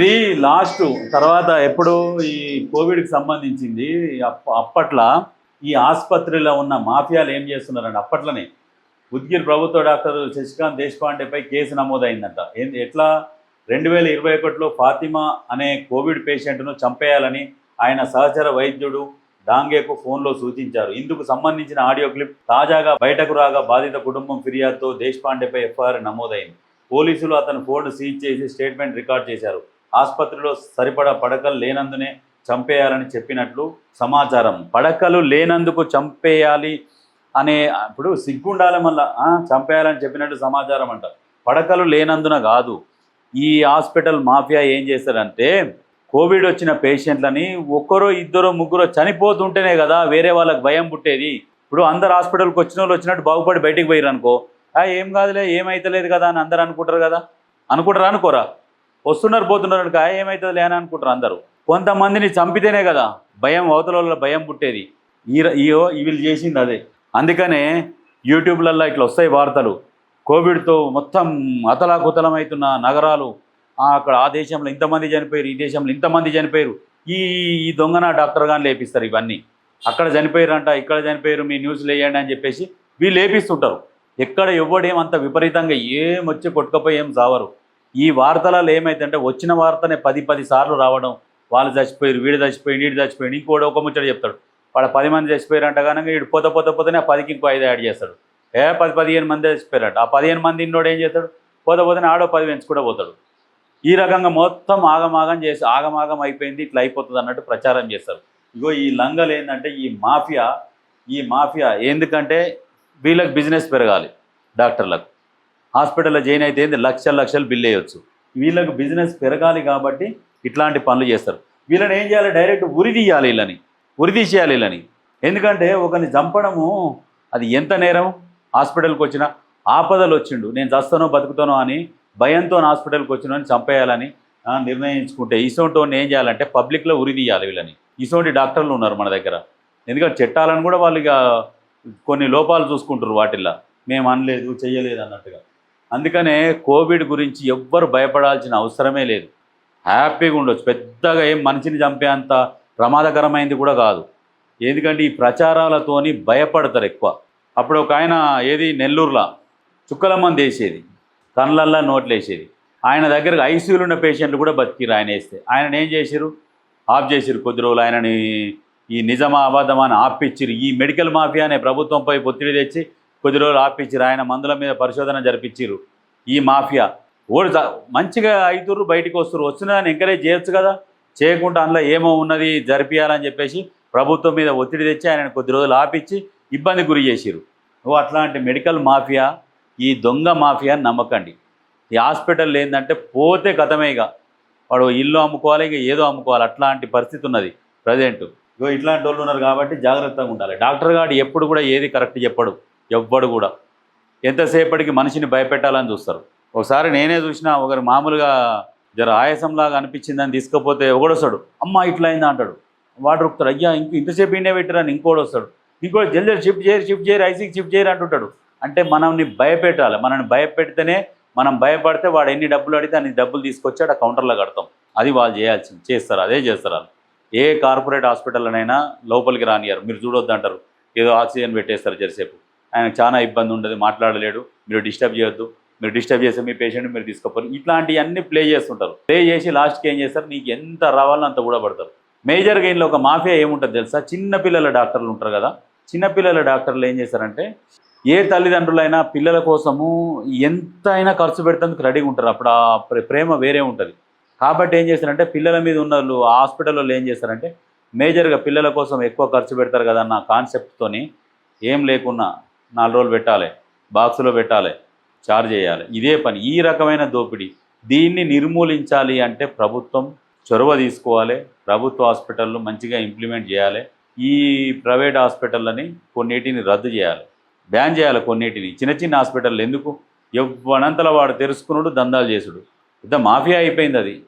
ఇది లాస్ట్ తర్వాత ఎప్పుడు ఈ కోవిడ్కి సంబంధించింది అప్పట్లో ఈ ఆసుపత్రిలో ఉన్న మాఫియాలు ఏం చేస్తున్నారండి అప్పట్లోనే ఉద్గిర్ ప్రభుత్వ డాక్టర్ శశికాంత్ దేశపాండేపై కేసు నమోదైందంట. ఏంది ఎట్లా? రెండు వేల ఇరవై ఒకటిలో ఫాతిమా అనే కోవిడ్ పేషెంట్ను చంపేయాలని ఆయన సహచర వైద్యుడు డాంగేకు ఫోన్లో సూచించారు. ఇందుకు సంబంధించిన ఆడియో క్లిప్ తాజాగా బయటకు రాగా బాధిత కుటుంబం ఫిర్యాదుతో దేశపాండేపై ఎఫ్ఐఆర్ నమోదైంది. పోలీసులు అతని ఫోన్ సీజ్ చేసి స్టేట్మెంట్ రికార్డ్ చేశారు. ఆసుపత్రిలో సరిపడా పడకలు లేనందునే చంపేయాలని చెప్పినట్లు సమాచారం. పడకలు లేనందుకు చంపేయాలి అనే ఇప్పుడు సిగ్గుండాలి మళ్ళా. చంపేయాలని చెప్పినట్టు సమాచారం అంట పడకలు లేనందున కాదు. ఈ హాస్పిటల్ మాఫియా ఏం చేస్తారంటే కోవిడ్ వచ్చిన పేషెంట్లని ఒక్కరో ఇద్దరు ముగ్గురు చనిపోతుంటేనే కదా వేరే వాళ్ళకి భయం పుట్టేది. ఇప్పుడు అందరు హాస్పిటల్కి వచ్చిన వాళ్ళు వచ్చినట్టు బాగుపడి బయటికి పోయారు అనుకో. ఏం కాదులే ఏమైతలేదు కదా అని అందరు అనుకుంటారు కదా. అనుకుంటారా అనుకోరా? వస్తున్నారు పోతున్నారు అనుకో ఏమవుతుంది లేని అనుకుంటారు అందరూ. కొంతమందిని చంపితేనే కదా భయం అవతల భయం పుట్టేది. ఈ వీళ్ళు చేసింది అదే. అందుకనే యూట్యూబ్లలో ఇట్లా వస్తాయి వార్తలు. కోవిడ్తో మొత్తం అతలాకుతలం అవుతున్న నగరాలు అక్కడ ఆ దేశంలో ఇంతమంది చనిపోయారు ఈ దేశంలో ఇంతమంది చనిపోయారు. ఈ ఈ దొంగన డాక్టర్ కానీ లేపిస్తారు ఇవన్నీ. అక్కడ చనిపోయారంట ఇక్కడ చనిపోయారు మీ న్యూస్లు వేయండి అని చెప్పేసి వీళ్ళు లేపిస్తుంటారు. ఎక్కడ ఎవడేం అంత విపరీతంగా ఏం వచ్చి కొట్టుకపోయి ఏం సావరు. ఈ వార్తలలో ఏమైందంటే వచ్చిన వార్తనే పది పది సార్లు రావడం వాళ్ళు చచ్చిపోయారు వీడు చచ్చిపోయి వీడు చచ్చిపోయి ఇంకోటి ఒక ముచ్చట చెప్తాడు. వాడు పది మంది చచ్చిపోయారంట కనుక వీడు పోత పోత పోతేనే ఆ పదికి ఇంకో ఐదు యాడ్ చేస్తాడు. ఏ పది పదిహేను మంది చచ్చిపోయారంట. ఆ పదిహేను మంది ఇన్నోడు ఏం చేస్తాడు? పోత పోతేనే ఆడో పది పెంచుకుంటూ పోతాడు. ఈ రకంగా మొత్తం ఆగమాగం చేసి ఆగమాగం అయిపోయింది ఇట్లా అయిపోతుంది అన్నట్టు ప్రచారం చేస్తారు. ఇగో ఈ లంగలు ఏంటంటే ఈ మాఫియా ఈ మాఫియా ఎందుకంటే వీళ్ళకి బిజినెస్ పెరగాలి డాక్టర్లకు. హాస్పిటల్లో జాయిన్ అయితే ఏంది? లక్షల లక్షలు బిల్ వేయొచ్చు. వీళ్ళకి బిజినెస్ పెరగాలి కాబట్టి ఇట్లాంటి పనులు చేస్తారు. వీళ్ళని ఏం చేయాలి? డైరెక్ట్ ఉరి తీయాలి వీళ్ళని. ఉరి తీసేయాలి వీళ్ళని. ఎందుకంటే ఒకరిని చంపడము అది ఎంత నేరం? హాస్పిటల్కి వచ్చిన ఆపదలు వచ్చిండు. నేను చస్తానో బతుకుతానో అని భయంతో హాస్పిటల్కి వచ్చిన అని చంపేయాలని నిర్ణయించుకుంటే ఇసోంటి ఏం చేయాలంటే పబ్లిక్లో ఉరి తీయాలి వీళ్ళని. ఇసోంటి డాక్టర్లు ఉన్నారు మన దగ్గర. ఎందుకంటే చట్టాలను కూడా వాళ్ళు ఇక కొన్ని లోపాలు చూసుకుంటారు వాటిల్లో. మేము అనలేదు చేయలేదు అన్నట్టుగా. అందుకనే కోవిడ్ గురించి ఎవ్వరు భయపడాల్సిన అవసరమే లేదు. హ్యాపీగా ఉండొచ్చు. పెద్దగా ఏం మనిషిని చంపే అంత ప్రమాదకరమైంది కూడా కాదు. ఎందుకంటే ఈ ప్రచారాలతోని భయపడతారు ఎక్కువ. అప్పుడు ఒక ఆయన ఏది? నెల్లూరులో. చుక్కల మంది వేసేది కళ్ళల్లా నోట్లు వేసేది ఆయన దగ్గరకు ఐసీయూలో ఉన్న పేషెంట్లు కూడా బతికిరు ఆయన వేస్తే. ఆయన ఏం చేశారు ఆఫ్ చేసిరు కొద్ది రోజులు ఆయనని ఈ నిజమా అబద్ధమా అని ఆపిచ్చిరు ఈ మెడికల్ మాఫియా అనే ప్రభుత్వంపై ఒత్తిడి తెచ్చి కొద్ది రోజులు ఆపించారు ఆయన మందుల మీద పరిశోధన జరిపించారు ఈ మాఫియా ఓడి మంచిగా అవుతుర్రు బయటికి వస్తున్నారు వచ్చిన ఎంకరేజ్ చేయొచ్చు కదా? చేయకుండా అందులో ఏమో ఉన్నది జరిపియాలని చెప్పేసి ప్రభుత్వం మీద ఒత్తిడి తెచ్చి ఆయన కొద్ది రోజులు ఆపించి ఇబ్బంది గురి చేసిరు నువ్వు అట్లాంటి మెడికల్ మాఫియా ఈ దొంగ మాఫియా నమ్మకండి. ఈ హాస్పిటల్ ఏంటంటే పోతే కథమే ఇక. వాడు ఇల్లు అమ్ముకోవాలి ఇక ఏదో అమ్ముకోవాలి. అట్లాంటి పరిస్థితి ఉన్నది ప్రజెంట్. ఇగో ఇట్లాంటి వాళ్ళు ఉన్నారు కాబట్టి జాగ్రత్తగా ఉండాలి. డాక్టర్ గారు ఎప్పుడు కూడా ఏది కరెక్ట్ చెప్పడు. ఎవ్వడు కూడా. ఎంతసేపటికి మనిషిని భయపెట్టాలని చూస్తారు. ఒకసారి నేనే చూసిన ఒకరు మామూలుగా జర ఆయాసంలాగా అనిపించిందని తీసుకపోతే ఒకడొస్తాడు అమ్మ ఇట్లా అయిందా? అంటాడు. వాడు రుక్తాడు అయ్యా ఇంక ఇంతసేపు ఇండే పెట్టారని ఇంకోడు వస్తాడు. ఇంకోటి జల్దీ షిఫ్ట్ చేయరు షిఫ్ట్ చేయరు ఐసీకి షిఫ్ట్ చేయరు అంటుంటాడు. అంటే మనల్ని భయపెట్టాలి. మనల్ని భయపెడితేనే మనం భయపడితే వాడు ఎన్ని డబ్బులు అడిగితే అన్ని డబ్బులు తీసుకొచ్చి ఆ కౌంటర్లో కడతాం. అది వాళ్ళు చేయాల్సింది. చేస్తారు అదే చేస్తారు వాళ్ళు. ఏ కార్పొరేట్ హాస్పిటల్లోనైనా లోపలికి రానియారు మీరు చూడొద్దు అంటారు ఏదో ఆక్సిజన్ పెట్టేస్తారు జరిసేపు. ఆయనకు చాలా ఇబ్బంది ఉండదు మాట్లాడలేడు మీరు డిస్టర్బ్ చేయొద్దు. మీరు డిస్టర్బ్ చేస్తే మీ పేషెంట్ మీరు తీసుకోపోరు. ఇట్లాంటివన్నీ ప్లే చేస్తుంటారు. ప్లే చేసి లాస్ట్కి ఏం చేస్తారు? నీకు ఎంత రావాలో అంత కూడా పడతారు. మేజర్గా ఇంట్లో ఒక మాఫియా ఏముంటుంది తెలుసా? చిన్నపిల్లల డాక్టర్లు ఉంటారు కదా. చిన్నపిల్లల డాక్టర్లు ఏం చేస్తారంటే ఏ తల్లిదండ్రులైనా పిల్లల కోసము ఎంత అయినా ఖర్చు పెడతందుకు రెడీగా ఉంటారు. అప్పుడు ఆ ప్రే- ప్రేమ వేరే ఉంటుంది. కాబట్టి ఏం చేస్తారంటే పిల్లల మీద ఉన్న వాళ్ళు హాస్పిటల్లో ఏం చేస్తారంటే మేజర్గా పిల్లల కోసం ఎక్కువ ఖర్చు పెడతారు కదా అన్న కాన్సెప్ట్తోని ఏం లేకున్నా నాలుగు రోజులు పెట్టాలి. బాక్సులో పెట్టాలి. చార్జ్ చేయాలి. ఇదే పని. ఈ రకమైన దోపిడీ. దీన్ని నిర్మూలించాలి అంటే ప్రభుత్వం చొరవ తీసుకోవాలి. ప్రభుత్వ హాస్పిటళ్ళు మంచిగా ఇంప్లిమెంట్ చేయాలి. ఈ ప్రైవేట్ హాస్పిటళ్ళని కొన్నిటిని రద్దు చేయాలి. బ్యాన్ చేయాలి కొన్నిటిని. చిన్న చిన్న హాస్పిటల్ ఎందుకు? ఎవ్వనంతలా వాడు తెరుచుకున్నాడు దందాలు చేసుడు. పెద్ద మాఫియా అయిపోయింది అది.